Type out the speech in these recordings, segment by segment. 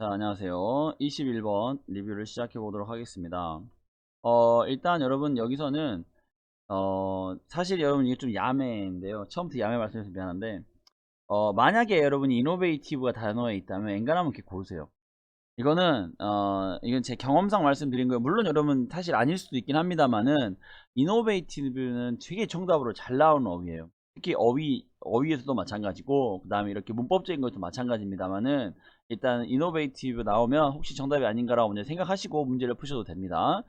자, 안녕하세요. 21번 리뷰를 시작해 보도록 하겠습니다. 어, 일단 여러분 여기서는 어, 사실 여러분 이게 좀 야매인데요. 처음부터 야매 말씀해서 미안한데 어, 만약에 여러분이 이노베이티브가 단어에 있다면 엔간하면 이렇게 고르세요. 이거는 어, 이건 제 경험상 말씀드린 거예요. 물론 여러분 사실 아닐 수도 있긴 합니다만은 이노베이티브는 되게 정답으로 잘 나오는 어휘예요. 특히 어휘 어휘에서도 마찬가지고 그 다음에 이렇게 문법적인 것도 마찬가지입니다만은 일단 이노베이티브 나오면 혹시 정답이 아닌가라고 생각하시고 문제를 푸셔도 됩니다.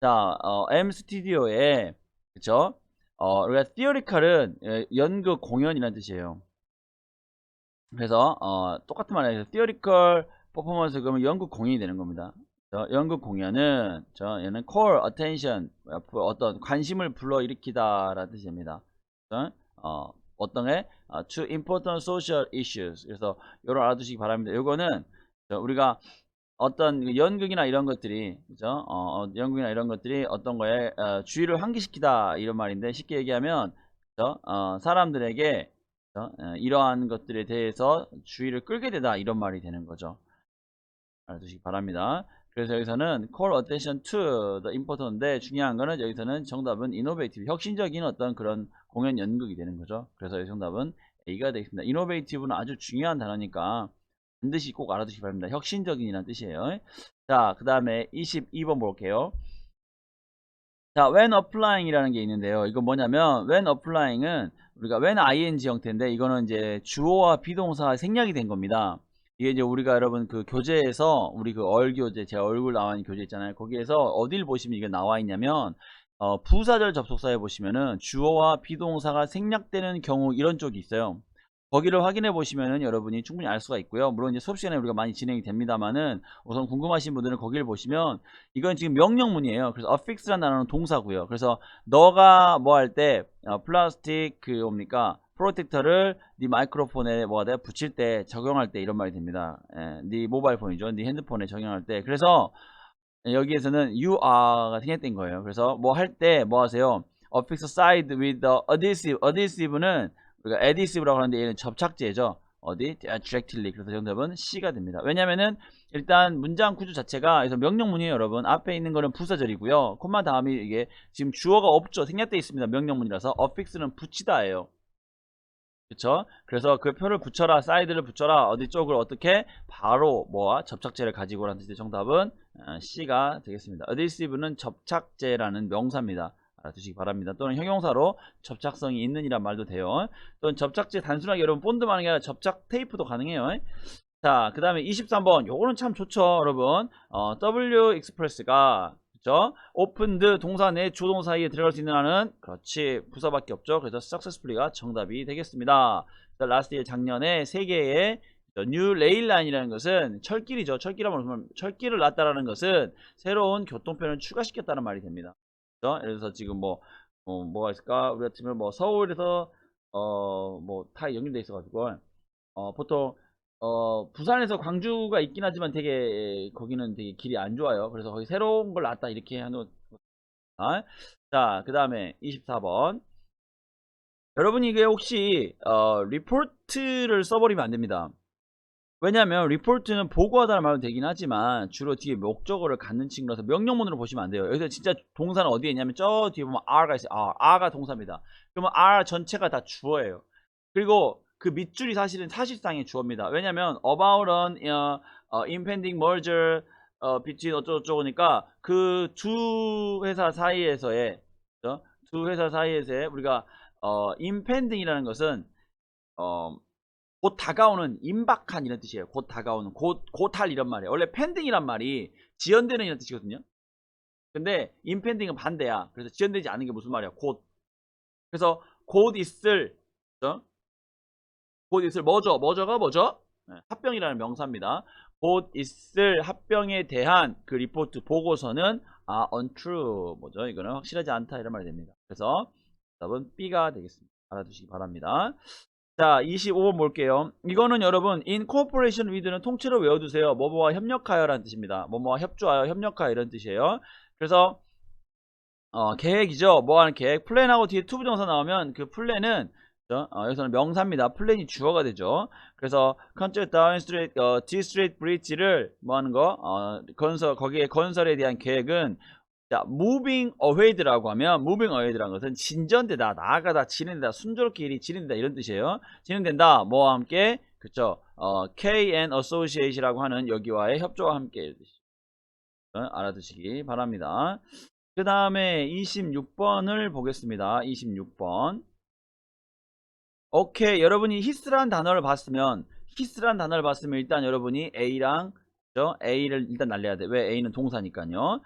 자, 어, M 스튜디오에 그쵸? 어, 우리가 theorycal은 예, 연극 공연이라는 뜻이에요. 그래서 어, 똑같은 말이에요. theoretical performance 그러면 연극 공연이 되는 겁니다. 저 연극 공연은 저 얘는 call attention 어떤 관심을 불러 일으키다라는 뜻입니다. 그죠? 어, 어떤 게 어, to important social issues 그래서 요걸 알아두시기 바랍니다. 요거는 저 우리가 어떤 그 연극이나 이런 것들이 그죠? 어, 어, 연극이나 이런 것들이 어떤 거에 어, 주의를 환기시키다 이런 말인데 쉽게 얘기하면 그죠? 어, 사람들에게 그죠? 어, 이러한 것들에 대해서 주의를 끌게 되다 이런 말이 되는 거죠. 알아두시기 바랍니다. 그래서 여기서는 call attention to the important인데 중요한 거는 여기서는 정답은 innovative 혁신적인 어떤 그런 공연 연극이 되는 거죠. 그래서 이 정답은 A가 되겠습니다. innovative는 아주 중요한 단어니까 반드시 꼭 알아두시기 바랍니다. 혁신적인이라는 뜻이에요. 자, 그 다음에 22번 볼게요. 자, when applying 이라는 게 있는데요. 이건 뭐냐면, when applying은 우리가 when ing 형태인데, 이거는 이제 주어와 비동사가 생략이 된 겁니다. 이게 이제 우리가 여러분 그 교재에서, 우리 그 얼 교재, 제 얼굴 나와 있는 교재 있잖아요. 거기에서 어딜 보시면 이게 나와 있냐면, 어, 부사절 접속사에 보시면은 주어와 비동사가 생략되는 경우 이런 쪽이 있어요. 거기를 확인해 보시면은 여러분이 충분히 알 수가 있고요. 물론 이제 수업 시간에 우리가 많이 진행이 됩니다만은 우선 궁금하신 분들은 거기를 보시면 이건 지금 명령문이에요. 그래서 affix라는 단어는 동사고요. 그래서 너가 뭐 할 때 플라스틱 그 뭡니까 프로텍터를 네 마이크로폰에 뭐가 돼 붙일 때 적용할 때 이런 말이 됩니다. 예, 네 모바일 폰이죠. 네 핸드폰에 적용할 때 그래서 여기에서는 you are가 생략된 거예요. 그래서 뭐 할 때 뭐 하세요? affix side with the adhesive. adhesive는 우리가 adhesive라고 하는데 얘는 접착제죠. 어디? directly. 그래서 정답은 C가 됩니다. 왜냐면은 일단 문장 구조 자체가 그래서 명령문이에요, 여러분. 앞에 있는 거는 부사절이고요. 콤마 다음이 이게 지금 주어가 없죠. 생략돼 있습니다. 명령문이라서 affix는 붙이다예요. 그쵸? 그래서 그 표를 붙여라, 사이드를 붙여라, 어디 쪽을 어떻게 바로 뭐와 접착제를 가지고 라는 뜻의 정답은 어, C가 되겠습니다. adhesive는 접착제라는 명사입니다. 알아두시기 바랍니다. 또는 형용사로 접착성이 있는 이란 말도 돼요. 또는 접착제 단순하게 여러분 본드만 하는 게 아니라 접착 테이프도 가능해요. 자, 그 다음에 23번. 요거는 참 좋죠, 여러분. 어, W 익스프레스가 그죠? 오픈드 동사 내 주동 사이에 들어갈 수 있는 한은 그렇지 부사밖에 없죠. 그래서 successfully가 정답이 되겠습니다. 라스트 작년에 세계의 뉴 레일라인이라는 것은 철길이죠. 철길이라고 하면 철길을 놨다라는 것은 새로운 교통편을 추가시켰다는 말이 됩니다. 그렇죠? 예를 들어서 지금 뭐 어, 뭐가 있을까? 우리가 지금 뭐 서울에서 어 뭐 다 연결돼 있어가지고 어 보통 어 부산에서 광주가 있긴 하지만 되게 거기는 되게 길이 안 좋아요. 그래서 거기 새로운 걸 놨다 이렇게 하는 아, 자, 그 다음에 24번. 여러분이 이게 혹시 어, 리포트를 써버리면 안 됩니다. 왜냐하면 리포트는 보고하다는 말은 되긴 하지만 주로 뒤에 목적어를 갖는 친구라서 명령문으로 보시면 안 돼요. 여기서 진짜 동사는 어디에 있냐면 저 뒤에 보면 R가 있어요. R, R가 동사입니다. 그러면 R 전체가 다 주어예요. 그리고 그 밑줄이 사실은 사실상의 주어입니다. 왜냐하면 about an uh, uh, impending merger uh, between 어쩌고저쩌고니까 그 두 회사 사이에서의 그죠? 두 회사 사이에서의 우리가 어, impending이라는 것은 어, 곧 다가오는 임박한 이런 뜻이에요. 곧 다가오는 곧 곧할 이런 말이에요. 원래 펜딩이란 말이 지연되는 이런 뜻이거든요. 근데 임펜딩은 반대야. 그래서 지연되지 않은 게 무슨 말이야? 곧. 그래서 곧 있을 그죠? 곧 있을 뭐죠? 뭐죠가 뭐죠? 네, 합병이라는 명사입니다. 곧 있을 합병에 대한 그 리포트 보고서는 아 untrue 뭐죠? 이거는 확실하지 않다 이런 말이 됩니다. 그래서 답은 B가 되겠습니다. 알아두시기 바랍니다. 자, 25번 볼게요. 이거는 여러분, in cooperation with는 통째로 외워두세요. 뭐뭐와 협력하여 라는 뜻입니다. 뭐뭐와 협조하여, 협력하여 이런 뜻이에요. 그래서 어, 계획이죠. 뭐 하는 계획. 플랜하고 뒤에 투부정사 나오면 그 플랜은? 어, 여기서는 명사입니다. 플랜이 주어가 되죠. 그래서 컨트리 다운 스트레이트 어, D 스트레이트 브릿지를 뭐 하는 거? 어, 건설 거기에 건설에 대한 계획은 자, moving away라고 하면 moving away라는 것은 진전되다, 나아가다, 진행되다, 순조롭게 일이 진행된다 이런 뜻이에요. 진행된다. 뭐와 함께? 그쵸? 어, K and Associate이라고 하는 여기와의 협조와 함께 어, 알아두시기 바랍니다. 그 다음에 26번을 보겠습니다. 26번. 오케이. 여러분이 히스란 단어를 봤으면, 히스란 단어를 봤으면 일단 여러분이 A랑, 그죠? A를 일단 날려야 돼. 왜? A는 동사니까요.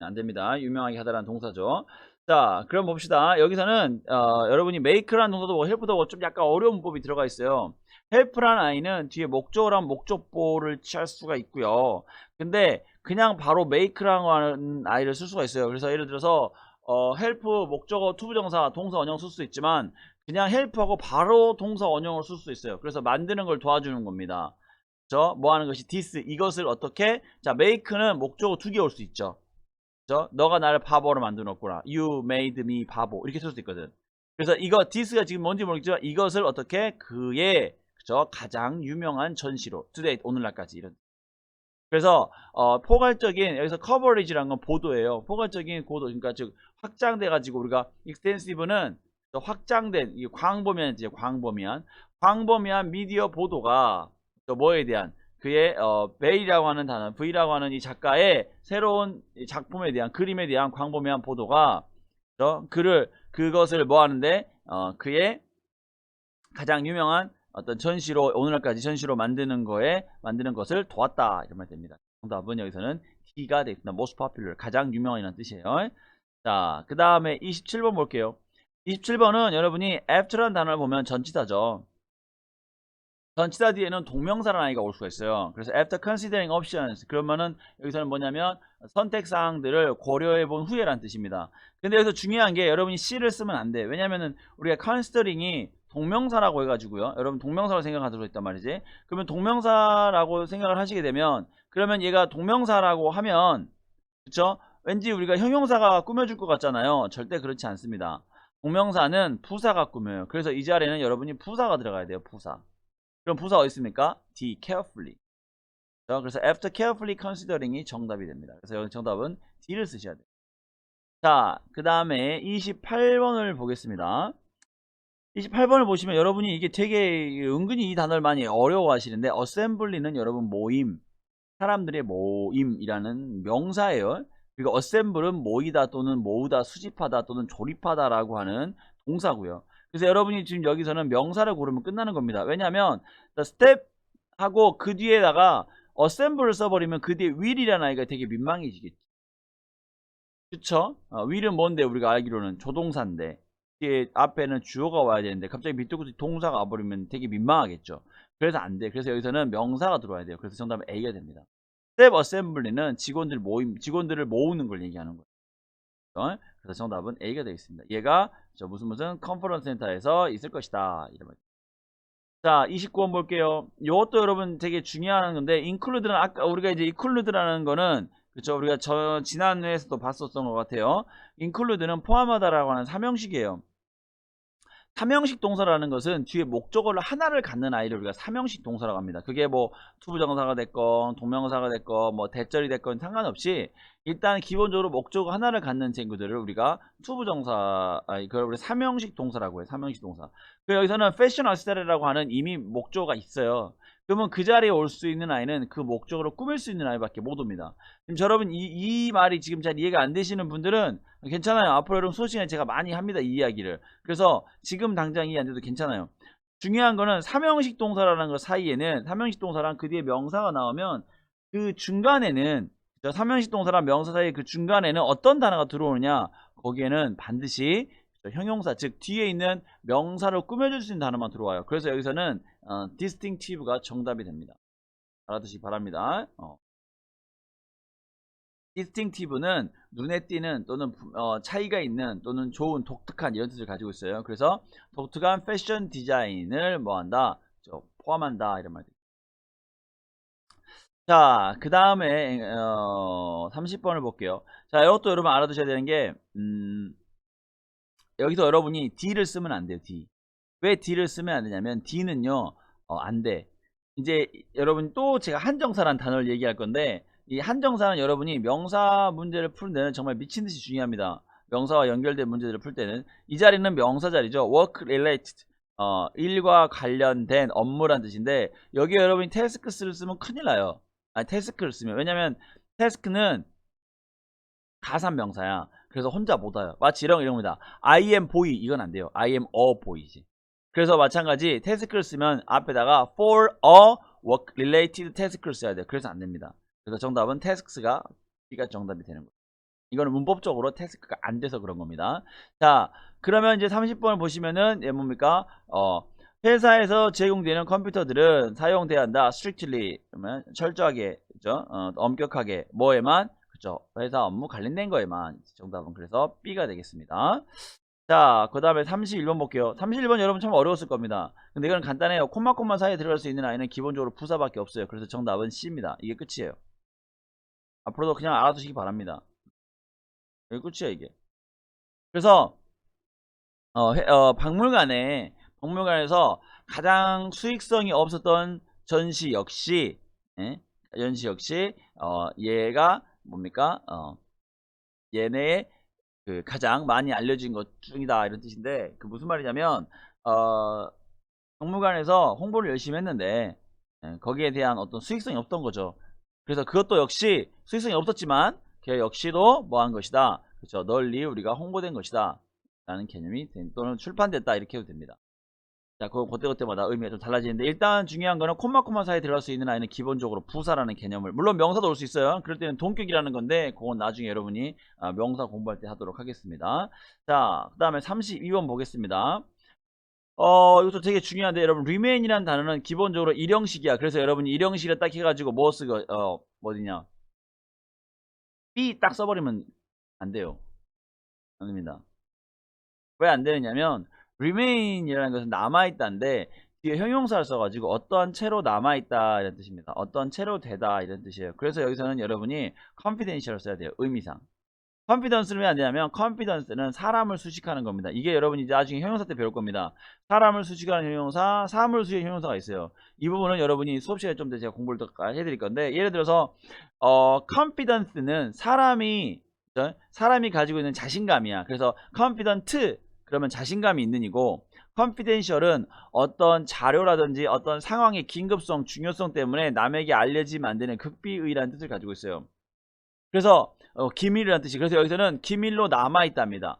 안 됩니다. 유명하게 하다라는 동사죠. 자, 그럼 봅시다. 여기서는, 어, 여러분이 make라는 동사도 보고 help도 보고 좀 약간 어려운 문법이 들어가 있어요. help라는 아이는 뒤에 목적어랑 목적보를 취할 수가 있고요. 근데 그냥 바로 make라고 하는 아이를 쓸 수가 있어요. 그래서 예를 들어서 어, help 목적어 투부정사 동사 원형 쓸 수 있지만 그냥 help하고 바로 동사 원형을 쓸 수 있어요. 그래서 만드는 걸 도와주는 겁니다. 그죠? 뭐 하는 것이 this 이것을 어떻게 자 make는 목적어 두 개 올 수 있죠. 그죠? 너가 나를 바보로 만들어 놨구나. You made me 바보. 이렇게 쓸 수 있거든. 그래서 이거 this가 지금 뭔지 모르겠지만 이것을 어떻게 그의 그죠? 가장 유명한 전시로 today 오늘날까지 이런 그래서 어, 포괄적인 여기서 커버리지라는 건 보도예요. 포괄적인 보도 그러니까 즉 확장돼 가지고 우리가 extensive는 확장된 이 광범위한 이제 광범위한 광범위한 미디어 보도가 또 뭐에 대한 그의 어, 베이라고 하는 단어, V라고 하는 이 작가의 새로운 이 작품에 대한 그림에 대한 광범위한 보도가 어, 그를 그것을 뭐 하는데 어, 그의 가장 유명한 어떤 전시로 오늘날까지 전시로 만드는 거에 만드는 것을 도왔다 이런 말 됩니다. 정답은 여기서는 D가 되겠습니다. most popular 가장 유명한이라는 뜻이에요. 자, 그 다음에 27번 볼게요. 27번은 여러분이 after라는 단어를 보면 전치사죠. 전치사 뒤에는 동명사라는 아이가 올 수가 있어요. 그래서 after considering options 그러면은 여기서는 뭐냐면 선택사항들을 고려해 본 후에라는 뜻입니다. 근데 여기서 중요한 게 여러분이 C를 쓰면 안 돼. 왜냐면은 우리가 considering이 동명사라고 해가지고요. 여러분 동명사로 생각하도록 했단 말이지. 그러면 동명사라고 생각을 하시게 되면 그러면 얘가 동명사라고 하면 그쵸? 왠지 우리가 형용사가 꾸며줄 것 같잖아요. 절대 그렇지 않습니다. 동명사는 부사가 꾸며요. 그래서 이 자리에는 여러분이 부사가 들어가야 돼요. 부사. 그럼 부사 어디 있습니까? D, carefully. 자, 그래서 after carefully considering이 정답이 됩니다. 그래서 여기 정답은 D를 쓰셔야 돼요. 자, 그 다음에 28번을 보겠습니다. 28번을 보시면 여러분이 이게 되게 은근히 이 단어를 많이 어려워하시는데 assembly는 여러분 모임, 사람들의 모임이라는 명사예요. 그리고 assemble은 모이다 또는 모으다, 수집하다 또는 조립하다라고 하는 동사고요. 그래서 여러분이 지금 여기서는 명사를 고르면 끝나는 겁니다. 왜냐하면 step 하고 그 뒤에다가 assemble를 써버리면 그 뒤에 will이라는 아이가 되게 민망해지겠죠. 그쵸? 어, will은 뭔데 우리가 알기로는 조동사인데 뒤에 앞에는 주어가 와야 되는데 갑자기 밑에 끝에 동사가 와버리면 되게 민망하겠죠. 그래서 안 돼. 그래서 여기서는 명사가 들어와야 돼요. 그래서 정답은 A가 됩니다. Step assembly는 직원들 모임, 직원들을 모으는 걸 얘기하는 거예요. 어? 그래서 정답은 A가 되겠습니다. 얘가 저 무슨 무슨 컨퍼런스 센터에서 있을 것이다. 말. 자, 29번 볼게요. 이것도 여러분 되게 중요한 건데 include는 아까 우리가 이제 include라는 거는 그쵸 우리가 저 지난 회에서도 봤었던 것 같아요. include는 포함하다라고 하는 삼형식이에요. 삼형식 동사라는 것은 뒤에 목적어를 하나를 갖는 아이를 우리가 삼형식 동사라고 합니다. 그게 뭐 투부정사가 됐건 동명사가 됐건 뭐 대절이 됐건 상관없이 일단 기본적으로 목적어 하나를 갖는 친구들을 우리가 투부정사 아니 그걸 우리 삼형식 동사라고 해요. 삼형식 동사. 그 여기서는 패션 어시스타라고 하는 이미 목적어가 있어요. 그러면 그 자리에 올 수 있는 아이는 그 목적으로 꾸밀 수 있는 아이밖에 못 옵니다. 지금 여러분 이, 이 말이 지금 잘 이해가 안 되시는 분들은 괜찮아요. 앞으로 여러분 수업 시간에 제가 많이 합니다. 이 이야기를. 그래서 지금 당장 이해 안 돼도 괜찮아요. 중요한 거는 삼형식 동사라는 거 사이에는 삼형식 동사랑 그 뒤에 명사가 나오면 그 중간에는 저 삼형식 동사랑 명사 사이 그 중간에는 어떤 단어가 들어오느냐 거기에는 반드시 형용사 즉 뒤에 있는 명사를 꾸며줄 수 있는 단어만 들어와요. 그래서 여기서는 어, distinctive가 정답이 됩니다. 알아두시기 바랍니다. 어. distinctive는 눈에 띄는 또는 어, 차이가 있는 또는 좋은 독특한 이런 뜻을 가지고 있어요. 그래서 독특한 패션 디자인을 뭐한다? 포함한다 이런 말들. 자, 그 다음에 어, 30번을 볼게요. 자, 이것도 여러분 알아두셔야 되는 게 음, 여기서 여러분이 D를 쓰면 안 돼요. D. 왜 D를 쓰면 안 되냐면 D는요 어, 안 돼. 이제 여러분 또 제가 한정사란 단어를 얘기할 건데 이 한정사는 여러분이 명사 문제를 푸는 데는 정말 미친 듯이 중요합니다. 명사와 연결된 문제들을 풀 때는 이 자리는 명사 자리죠. work related 어, 일과 관련된 업무란 뜻인데 여기 여러분이 태스크스를 쓰면 큰일 나요. 아니 태스크를 쓰면 왜냐면 태스크는 가산 명사야. 그래서 혼자 못 와요. 마치 이런 겁니다. I am boy 이건 안 돼요. I am a boy지. 그래서 마찬가지 태스크를 쓰면 앞에다가 for a work related task를 써야 돼요. 그래서 안 됩니다. 그래서 정답은 tasks가 B가 정답이 되는 거예요. 이거는 문법적으로 태스크가 안 돼서 그런 겁니다. 자, 그러면 이제 30번을 보시면은 예 뭡니까? 어, 회사에서 제공되는 컴퓨터들은 사용돼야 한다. strictly 그러면 철저하게 그죠? 어, 엄격하게 뭐에만 그죠? 회사 업무 관련된 거에만 정답은 그래서 B가 되겠습니다. 자, 그 다음에 31번 볼게요. 31번 여러분 참 어려웠을 겁니다. 근데 이건 간단해요. 콤마 콤마 사이에 들어갈 수 있는 아이는 기본적으로 부사밖에 없어요. 그래서 정답은 C입니다. 이게 끝이에요. 앞으로도 그냥 알아두시기 바랍니다. 여기 끝이야 이게. 그래서 어, 회- 어, 박물관에 박물관에서 가장 수익성이 없었던 전시 역시 예? 전시 역시 어, 얘가 뭡니까? 어, 얘네의 그 가장 많이 알려진 것 중이다 이런 뜻인데 그 무슨 말이냐면 어, 박물관에서 홍보를 열심히 했는데 예, 거기에 대한 어떤 수익성이 없던 거죠. 그래서 그것도 역시 수익성이 없었지만 걔 역시도 뭐한 것이다. 그렇죠. 널리 우리가 홍보된 것이다. 라는 개념이 된- 또는 출판됐다 이렇게 해도 됩니다. 자, 그거 그때그때마다 의미가 좀 달라지는데 일단 중요한 거는 콤마 콤마 사이에 들어갈 수 있는 아이는 기본적으로 부사라는 개념을 물론 명사도 올 수 있어요. 그럴 때는 동격이라는 건데 그건 나중에 여러분이 아, 명사 공부할 때 하도록 하겠습니다. 자, 그 다음에 32번 보겠습니다. 어, 이것도 되게 중요한데 여러분 remain이라는 단어는 기본적으로 일형식이야. 그래서 여러분이 일형식을 딱 해가지고 뭐 쓰고 어 어디냐 B 딱 써버리면 안 돼요. 안 됩니다. 왜 안 되느냐면 remain이라는 것은 남아있다인데 뒤에 형용사를 써가지고 어떠한 채로 남아있다 이런 뜻입니다. 어떤 채로 되다 이런 뜻이에요. 그래서 여기서는 여러분이 confidential을 써야 돼요. 의미상. confidence는 왜 안 되냐면 confidence는 사람을 수식하는 겁니다. 이게 여러분이 나중에 형용사 때 배울 겁니다. 사람을 수식하는 형용사, 사물 수식 형용사가 있어요. 이 부분은 여러분이 수업 시간에 좀 더 제가 공부를 더 해드릴 건데 예를 들어서 어, confidence는 사람이? 사람이 가지고 있는 자신감이야. 그래서 confident 그러면 자신감이 있는 이고 confidential은 어떤 자료라든지 어떤 상황의 긴급성, 중요성 때문에 남에게 알려지면 안 되는 극비의라는 뜻을 가지고 있어요. 그래서 어, 기밀이라는 뜻이 그래서 여기서는 기밀로 남아 있답니다.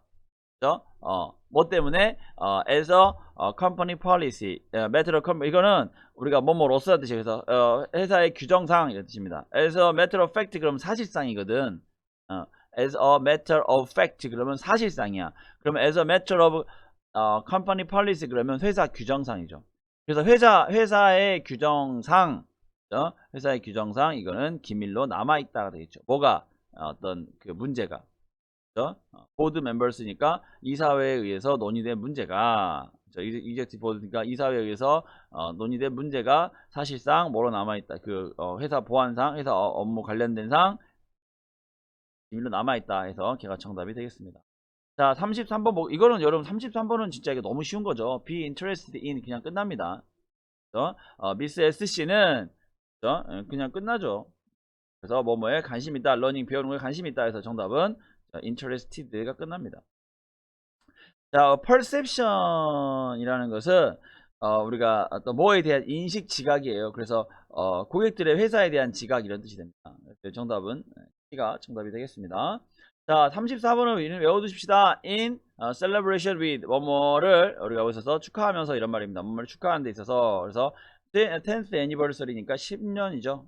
그죠? 어, 뭐 때문에 어, as a 어, company policy, 어, matter of com- 이거는 우리가 뭐뭐로서 뜻이 그래서 어, 회사의 규정상 이런 뜻입니다. as a matter of fact 그러면 사실상이거든. 어, as a matter of fact 그러면 사실상이야. 그러면 as a matter of 어, company policy 그러면 회사 규정상이죠. 그래서 회사 회사의 규정상 어, 회사의 규정상 이거는 기밀로 남아 있다가 되겠죠. 뭐가 어떤 그 문제가? 어, 보드 멤버스니까 이사회에 의해서 논의된 문제가 이젝티 보드니까 이사회에 의해서 어, 논의된 문제가 사실상 뭐로 남아 있다. 그 어, 회사 보안상, 회사 어, 업무 관련된 상 비밀로 남아 있다 해서 걔가 정답이 되겠습니다. 자, 33번 뭐 이거는 여러분 33번은 진짜 이게 너무 쉬운 거죠. be interested in 그냥 끝납니다. 그죠? 어, 미스 SC는 그죠? 예, 그냥 끝나죠. 그래서 뭐뭐에 관심 있다, 러닝 배우는 거에 관심 있다 해서 정답은 자, interested가 끝납니다. 자, perception이라는 것은 어, 우리가 어떤 뭐에 대한 인식 지각이에요. 그래서 어, 고객들의 회사에 대한 지각 이런 뜻이 됩니다. 그래서 정답은 C가 정답이 되겠습니다. 자, 34번은 외워두십시다. In 어, celebration with 뭐뭐를 우리가 여기서 축하하면서 이런 말입니다. 뭐뭐를 축하하는 데 있어서 그래서 10th anniversary니까 10년이죠.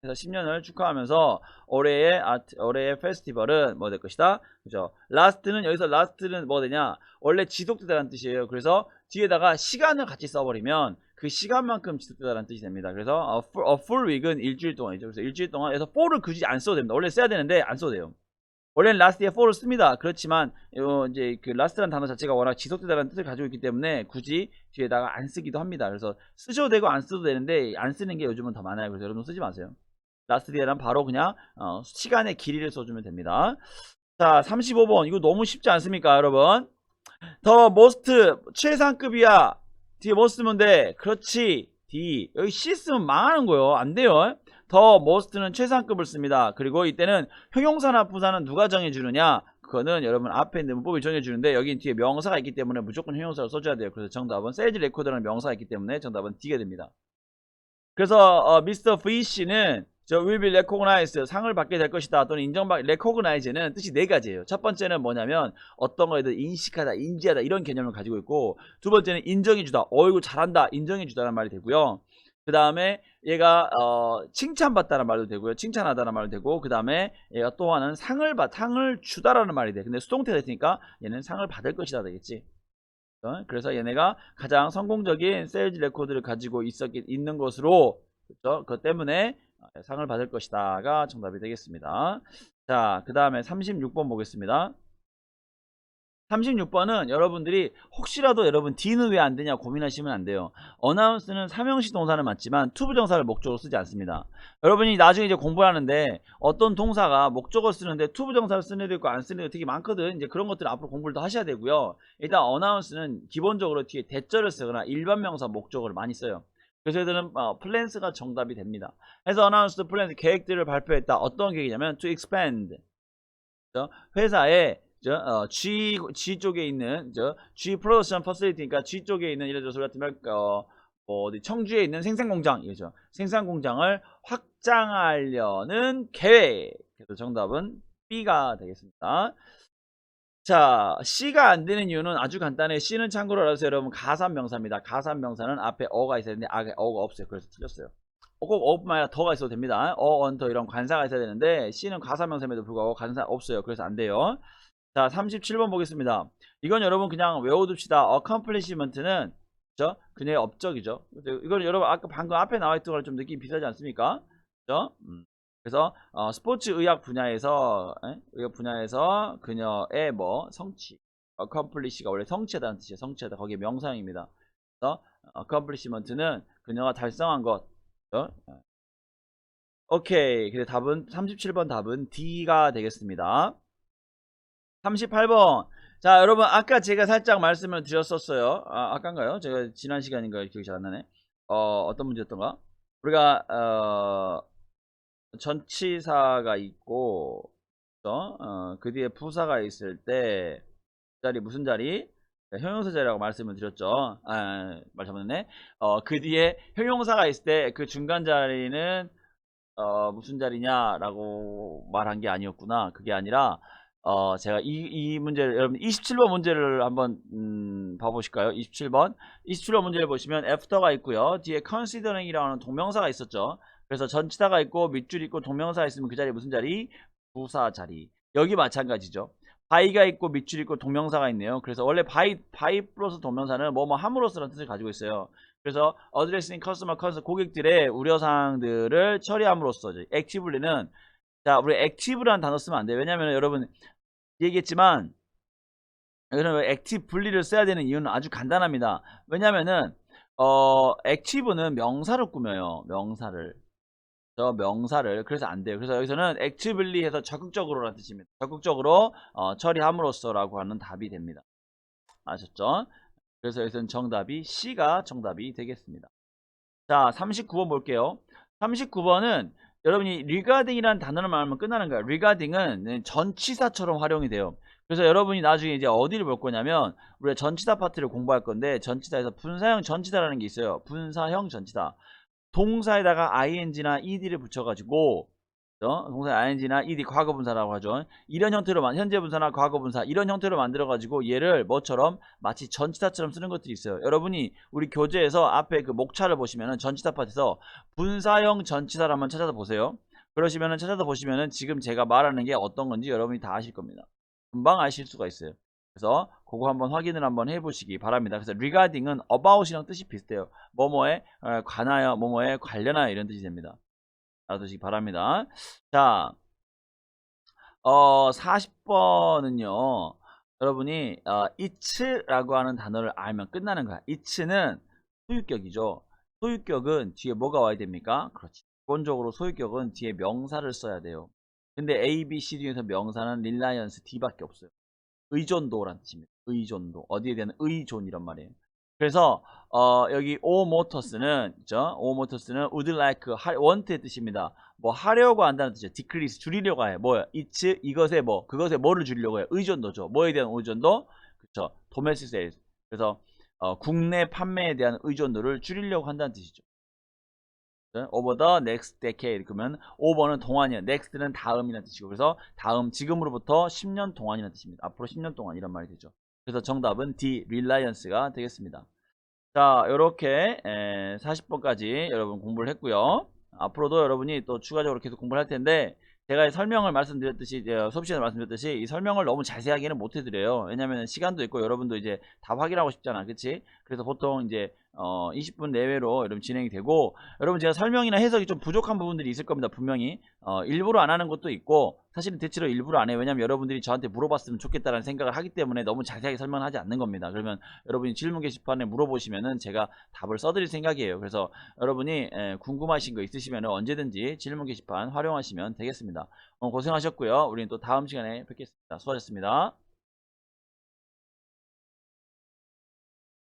그래서 10년을 축하하면서 올해의 아트, 올해의 페스티벌은 뭐 될 것이다. 그죠? 라스트는 여기서 라스트는 뭐 되냐? 원래 지속되다는 뜻이에요. 그래서 뒤에다가 시간을 같이 써버리면 그 시간만큼 지속되다는 뜻이 됩니다. 그래서 어, full, 어, full week은 일주일 동안이죠. 그래서 일주일 동안 그래서 for를 굳이 안 써도 됩니다. 원래 써야 되는데 안 써도 돼요. 원래는 last에 for를 씁니다. 그렇지만 어, 이제 그 last라는 단어 자체가 워낙 지속되다는 뜻을 가지고 있기 때문에 굳이 뒤에다가 안 쓰기도 합니다. 그래서 쓰셔도 되고 안 써도 되는데 안 쓰는 게 요즘은 더 많아요. 그래서 여러분 쓰지 마세요. 라스트 뒤에는 바로 그냥 어, 시간의 길이를 써주면 됩니다. 자, 35번 이거 너무 쉽지 않습니까, 여러분? 더 most 최상급이야. 뒤에 뭐 쓰면 돼? 그렇지. D. 여기 C 쓰면 망하는 거예요. 안 돼요. 더 most는 최상급을 씁니다. 그리고 이때는 형용사나 부사는 누가 정해주느냐? 그거는 여러분 앞에 있는 문법이 정해주는데 여기 뒤에 명사가 있기 때문에 무조건 형용사를 써줘야 돼요. 그래서 정답은 세일즈 레코드라는 명사가 있기 때문에 정답은 D가 됩니다. 그래서 어, 미스터 V 씨는 저 will be recognized 상을 받게 될 것이다 또는 인정받 recognize는 뜻이 네 가지예요. 첫 번째는 뭐냐면 어떤 거에 대해 인식하다, 인지하다 이런 개념을 가지고 있고 두 번째는 인정해 주다, 어이구 잘한다, 인정해 주다라는 말이 되고요. 그 다음에 얘가 어, 칭찬받다라는 말도 되고요. 칭찬하다라는 말도 되고 그 다음에 얘가 또 하나는 상을 받, 상을 주다라는 말이 돼. 근데 수동태가 됐으니까 얘는 상을 받을 것이다 되겠지. 어? 그래서 얘네가 가장 성공적인 세일즈 레코드를 가지고 있었기, 있는 것으로 그렇죠? 그것 때문에 상을 받을 것이다가 정답이 되겠습니다. 자, 그 다음에 36번 보겠습니다. 36번은 여러분들이 혹시라도 여러분 D는 왜 안 되냐 고민하시면 안 돼요. 어나운스는 삼형식 동사는 맞지만 투부 정사를 목적으로 쓰지 않습니다. 여러분이 나중에 이제 공부하는데 어떤 동사가 목적어 쓰는데 투부 정사를 쓰는 애도 있고 안 쓰는 애도 되게 많거든. 이제 그런 것들 앞으로 공부를 더 하셔야 되고요. 일단 어나운스는 기본적으로 뒤에 대절을 쓰거나 일반 명사 목적어를 많이 써요. 그래서 얘들은 어, 플랜스가 정답이 됩니다. 그래서 어나운스 플랜스 계획들을 발표했다. 어떤 계획이냐면 to expand 그죠? 회사에 저, 어, G, G 쪽에 있는 저 G 프로덕션 퍼실리티니까 G 쪽에 있는 예를 들어서 같으면 어, 뭐 어디 청주에 있는 생산 공장 이죠. 생산 공장을 확장하려는 계획. 그래서 정답은 B가 되겠습니다. 자, C가 안 되는 이유는 아주 간단해. C는 참고로 알아서 여러분 가산 명사입니다. 가산 명사는 앞에 어가 있어야 되는데 아, 어가 없어요. 그래서 틀렸어요. 꼭 어뿐만 아니라 더가 있어도 됩니다. 어, 언 더 이런 관사가 있어야 되는데 C는 가산 명사임에도 불구하고 관사 없어요. 그래서 안 돼요. 자, 37번 보겠습니다. 이건 여러분 그냥 외워둡시다. accomplishment는 그죠? 그녀의 업적이죠. 이건 여러분 아까 방금 앞에 나와 있던 거랑 좀 느낌이 비슷하지 않습니까? 그죠? 음. 그래서 어, 스포츠 의학 분야에서 에? 의학 분야에서 그녀의 뭐 성취 accomplish가 원래 성취하다는 뜻이에요. 성취하다 거기에 명사형입니다. 그래서 accomplishment는 그녀가 달성한 것. 그죠? 오케이. 근데 답은 37번 답은 D가 되겠습니다. 38번. 자, 여러분, 아까 제가 살짝 말씀을 드렸었어요. 아, 아까인가요? 제가 지난 시간인가요? 기억이 잘 안 나네. 어, 어떤 문제였던가? 우리가, 어, 전치사가 있고, 어, 그 뒤에 부사가 있을 때, 그 자리, 무슨 자리? 네, 형용사 자리라고 말씀을 드렸죠. 아, 말 잘못했네. 어, 그 뒤에 형용사가 있을 때 그 중간 자리는, 어, 무슨 자리냐라고 말한 게 아니었구나. 그게 아니라, 어, 제가 이, 이 문제를, 여러분, 27번 문제를 한번, 음, 봐보실까요? 27번. 27번 문제를 보시면, after가 있고요. 뒤에 considering이라는 동명사가 있었죠. 그래서 전치사가 있고, 밑줄 있고, 동명사가 있으면 그 자리 무슨 자리? 부사 자리. 여기 마찬가지죠. by가 있고, 밑줄 있고, 동명사가 있네요. 그래서 원래 by, by 플러스 동명사는 뭐 뭐 함으로써라는 뜻을 가지고 있어요. 그래서 addressing customer concern, 고객들의 우려 사항들을 처리함으로써, 액티블리는 자, 우리 액티브라는 단어 쓰면 안 돼요. 왜냐면 여러분, 얘기했지만 여러분 액티브 분리를 써야 되는 이유는 아주 간단합니다. 왜냐면은 어 액티브는 명사를 꾸며요. 명사를 저 명사를 그래서 안 돼요. 그래서 여기서는 액티블리 해서 적극적으로라는 뜻입니다. 적극적으로 어, 처리함으로써라고 하는 답이 됩니다. 아셨죠? 그래서 여기서는 정답이 C가 정답이 되겠습니다. 자, 39번 볼게요. 39번은 여러분이 regarding이라는 단어를 말하면 끝나는 거예요. regarding은 전치사처럼 활용이 돼요. 그래서 여러분이 나중에 이제 어디를 볼 거냐면 우리가 전치사 파트를 공부할 건데 전치사에서 분사형 전치사라는 게 있어요. 분사형 전치사. 동사에다가 ing나 ed를 붙여가지고 어? 동사 ing나 ed 과거 분사라고 하죠. 이런 형태로 만 현재 분사나 과거 분사 이런 형태로 만들어 가지고 얘를 뭐처럼 마치 전치사처럼 쓰는 것들이 있어요. 여러분이 우리 교재에서 앞에 그 목차를 보시면은 전치사 파트에서 분사형 전치사를 한번 찾아서 보세요. 그러시면은 찾아서 보시면은 지금 제가 말하는 게 어떤 건지 여러분이 다 아실 겁니다. 금방 아실 수가 있어요. 그래서 그거 한번 확인을 한번 해보시기 바랍니다. 그래서 regarding은 about이랑 뜻이 비슷해요. 뭐뭐에 관하여, 뭐뭐에 관련하여 이런 뜻이 됩니다. 알아두시기 바랍니다. 자, 어, 40번은요, 여러분이, 어, it라고 하는 단어를 알면 끝나는 거야. it는 소유격이죠. 소유격은 뒤에 뭐가 와야 됩니까? 그렇지. 기본적으로 소유격은 뒤에 명사를 써야 돼요. 근데 A, B, C 중에서 명사는 릴라이언스 D밖에 없어요. 의존도란 뜻입니다. 의존도. 어디에 대한 의존이란 말이에요. 그래서 어, 여기 motors는 그죠? Motors는 would like 하, want의 뜻입니다. 뭐 하려고 한다는 뜻이죠. decrease 줄이려고 해. 뭐야? it's 이것에 뭐 그것에 뭐를 줄이려고 해? 의존도죠. 뭐에 대한 의존도? 그렇죠. domestic sales. 그래서 어, 국내 판매에 대한 의존도를 줄이려고 한다는 뜻이죠. 네? over the next decade 그러면 over는 동안이야. next는 다음이라는 뜻이고 그래서 다음 지금으로부터 10년 동안이라는 뜻입니다. 앞으로 10년 동안 이런 말이 되죠. 그래서 정답은 D reliance가 되겠습니다. 자, 이렇게 40번까지 여러분 공부를 했고요. 앞으로도 여러분이 또 추가적으로 계속 공부를 할 텐데 제가 설명을 말씀드렸듯이 이제 수업 시간에 말씀드렸듯이 이 설명을 너무 자세하게는 못 해드려요. 왜냐면 시간도 있고 여러분도 이제 다 확인하고 싶잖아, 그렇지? 그래서 보통 이제 어 20분 내외로 여러분 진행이 되고 여러분 제가 설명이나 해석이 좀 부족한 부분들이 있을 겁니다 분명히. 어 일부러 안 하는 것도 있고 사실은 대체로 일부러 안 해요 왜냐면 여러분들이 저한테 물어봤으면 좋겠다라는 생각을 하기 때문에 너무 자세하게 설명하지 않는 겁니다. 그러면 여러분이 질문 게시판에 물어보시면은 제가 답을 써드릴 생각이에요. 그래서 여러분이 에, 궁금하신 거 있으시면 언제든지 질문 게시판 활용하시면 되겠습니다. 어, 고생하셨고요. 우리는 또 다음 시간에 뵙겠습니다. 수고하셨습니다